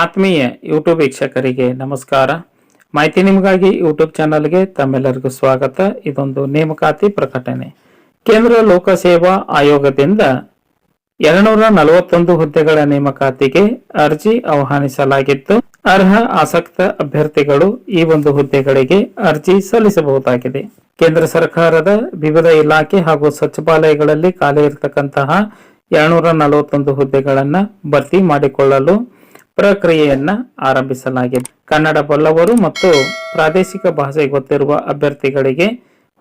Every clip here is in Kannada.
ಆತ್ಮೀಯ ಯೂಟ್ಯೂಬ್ ವೀಕ್ಷಕರಿಗೆ ನಮಸ್ಕಾರ. ಮಾಹಿತಿ ನಿಮಗಾಗಿ ಯೂಟ್ಯೂಬ್ ಚಾನಲ್ಗೆ ತಮ್ಮೆಲ್ಲರಿಗೂ ಸ್ವಾಗತ. ಇದೊಂದು ನೇಮಕಾತಿ ಪ್ರಕಟಣೆ. ಕೇಂದ್ರ ಲೋಕಸೇವಾ ಆಯೋಗದಿಂದ ಎರಡ್ನೂರ ನಲವತ್ತೊಂದು ಹುದ್ದೆಗಳ ನೇಮಕಾತಿಗೆ ಅರ್ಜಿ ಆಹ್ವಾನಿಸಲಾಗಿದ್ದು ಅರ್ಹ ಆಸಕ್ತ ಅಭ್ಯರ್ಥಿಗಳು ಈ ಒಂದು ಹುದ್ದೆಗಳಿಗೆ ಅರ್ಜಿ ಸಲ್ಲಿಸಬಹುದಾಗಿದೆ. ಕೇಂದ್ರ ಸರ್ಕಾರದ ವಿವಿಧ ಇಲಾಖೆ ಹಾಗೂ ಸಚಿವಾಲಯಗಳಲ್ಲಿ ಖಾಲಿ ಇರತಕ್ಕಂತಹ ಎರಡ್ನೂರ ನಲವತ್ತೊಂದು ಹುದ್ದೆಗಳನ್ನ ಭರ್ತಿ ಮಾಡಿಕೊಳ್ಳಲು ಪ್ರಕ್ರಿಯೆಯನ್ನ ಆರಂಭಿಸಲಾಗಿದೆ. ಕನ್ನಡ ಬಲ್ಲವರು ಮತ್ತು ಪ್ರಾದೇಶಿಕ ಭಾಷೆ ಗೊತ್ತಿರುವ ಅಭ್ಯರ್ಥಿಗಳಿಗೆ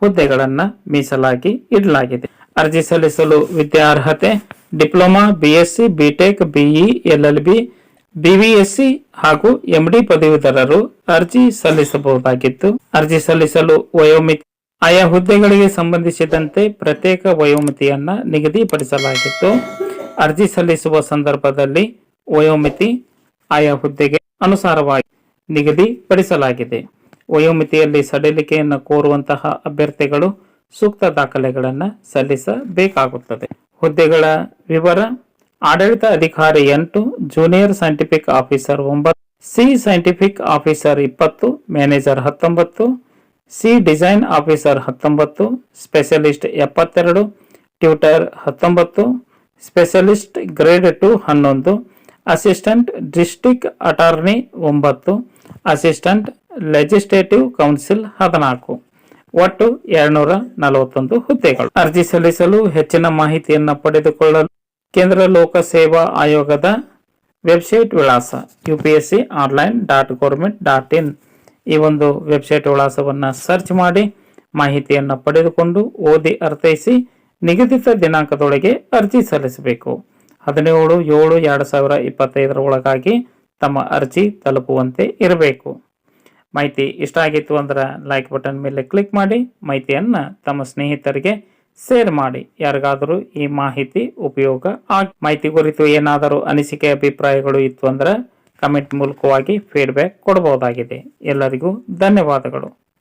ಹುದ್ದೆಗಳನ್ನ ಮೀಸಲಾಗಿ ಇಡಲಾಗಿದೆ. ಅರ್ಜಿ ಸಲ್ಲಿಸಲು ವಿದ್ಯಾರ್ಹತೆ, diploma, BSc BTech BE LLB BVSc ಹಾಗೂ ಎಂಡಿ ಪದವೀಧರರು ಅರ್ಜಿ ಸಲ್ಲಿಸಬಹುದಾಗಿತ್ತು. ಅರ್ಜಿ ಸಲ್ಲಿಸಲು ವಯೋಮಿತಿ, ಆಯಾ ಹುದ್ದೆಗಳಿಗೆ ಸಂಬಂಧಿಸಿದಂತೆ ಪ್ರತ್ಯೇಕ ವಯೋಮಿತಿಯನ್ನ ನಿಗದಿಪಡಿಸಲಾಗಿತ್ತು. ಅರ್ಜಿ ಸಲ್ಲಿಸುವ ಸಂದರ್ಭದಲ್ಲಿ ವಯೋಮಿತಿ ಆಯಾ ಹುದ್ದೆಗೆ ಅನುಸಾರವಾಗಿ ನಿಗದಿಪಡಿಸಲಾಗಿದೆ. ವಯೋಮಿತಿಯಲ್ಲಿ ಸಡಿಲಿಕೆಯನ್ನು ಕೋರುವಂತಹ ಅಭ್ಯರ್ಥಿಗಳು ಸೂಕ್ತ ದಾಖಲೆಗಳನ್ನು ಸಲ್ಲಿಸಬೇಕಾಗುತ್ತದೆ. ಹುದ್ದೆಗಳ ವಿವರ, ಆಡಳಿತ ಅಧಿಕಾರಿ ಎಂಟು, ಜೂನಿಯರ್ ಸೈಂಟಿಫಿಕ್ ಆಫೀಸರ್ ಒಂಬತ್ತು, ಸಿ ಸೈಂಟಿಫಿಕ್ ಆಫೀಸರ್ ಇಪ್ಪತ್ತು, ಮ್ಯಾನೇಜರ್ ಹತ್ತೊಂಬತ್ತು, ಸಿ ಡಿಸೈನ್ ಆಫೀಸರ್ ಹತ್ತೊಂಬತ್ತು, ಸ್ಪೆಷಲಿಸ್ಟ್ ಎಪ್ಪತ್ತೆರಡು, ಟ್ಯೂಟರ್ ಹತ್ತೊಂಬತ್ತು, ಸ್ಪೆಷಲಿಸ್ಟ್ ಗ್ರೇಡ್ ಟು ಹನ್ನೊಂದು ಅಸಿಸ್ಟೆಂಟ್ ಡಿಸ್ಟಿಕ್ ಅಟಾರ್ನಿ ಒಂಬತ್ತು. ಅಸಿಸ್ಟೆಂಟ್ ಲೆಜಿಸ್ಲೇಟಿವ್ ಕೌನ್ಸಿಲ್ ಹದಿನಾಲ್ಕು. ಒಟ್ಟು ಎರಡ್ನೂರ ನಲವತ್ತೊಂದು ಹುದ್ದೆಗಳು. ಅರ್ಜಿ ಸಲ್ಲಿಸಲು ಹೆಚ್ಚಿನ ಮಾಹಿತಿಯನ್ನು ಪಡೆದುಕೊಳ್ಳಲು ಕೇಂದ್ರ ಲೋಕಸೇವಾ ಆಯೋಗದ ವೆಬ್ಸೈಟ್ ವಿಳಾಸ U P S C online dot government dot in ಈ ಒಂದು ವೆಬ್ಸೈಟ್ ವಿಳಾಸವನ್ನು ಸರ್ಚ್ ಮಾಡಿ ಮಾಹಿತಿಯನ್ನು ಪಡೆದುಕೊಂಡು ಓದಿ ಅರ್ಥೈಸಿ ನಿಗದಿತ ದಿನಾಂಕದೊಳಗೆ ಅರ್ಜಿ ಸಲ್ಲಿಸಬೇಕು. ಹದಿನೇಳು, ಏಳು, ಎರಡು ಸಾವಿರ ಇಪ್ಪತ್ತೈದರ ಒಳಗಾಗಿ ತಮ್ಮ ಅರ್ಜಿ ತಲುಪುವಂತೆ ಇರಬೇಕು. ಮಾಹಿತಿ ಇಷ್ಟ ಆಗಿತ್ತು ಅಂದ್ರೆ ಲೈಕ್ ಬಟನ್ ಮೇಲೆ ಕ್ಲಿಕ್ ಮಾಡಿ, ಮಾಹಿತಿಯನ್ನು ತಮ್ಮ ಸ್ನೇಹಿತರಿಗೆ ಶೇರ್ ಮಾಡಿ. ಯಾರಿಗಾದರೂ ಈ ಮಾಹಿತಿ ಉಪಯೋಗ ಆಗಿ ಮಾಹಿತಿ ಕುರಿತು ಏನಾದರೂ ಅನಿಸಿಕೆ, ಅಭಿಪ್ರಾಯಗಳು ಇತ್ತು ಅಂದ್ರೆ ಕಮೆಂಟ್ ಮೂಲಕವಾಗಿ ಫೀಡ್ಬ್ಯಾಕ್ ಕೊಡಬಹುದಾಗಿದೆ ಎಲ್ಲರಿಗೂ ಧನ್ಯವಾದಗಳು.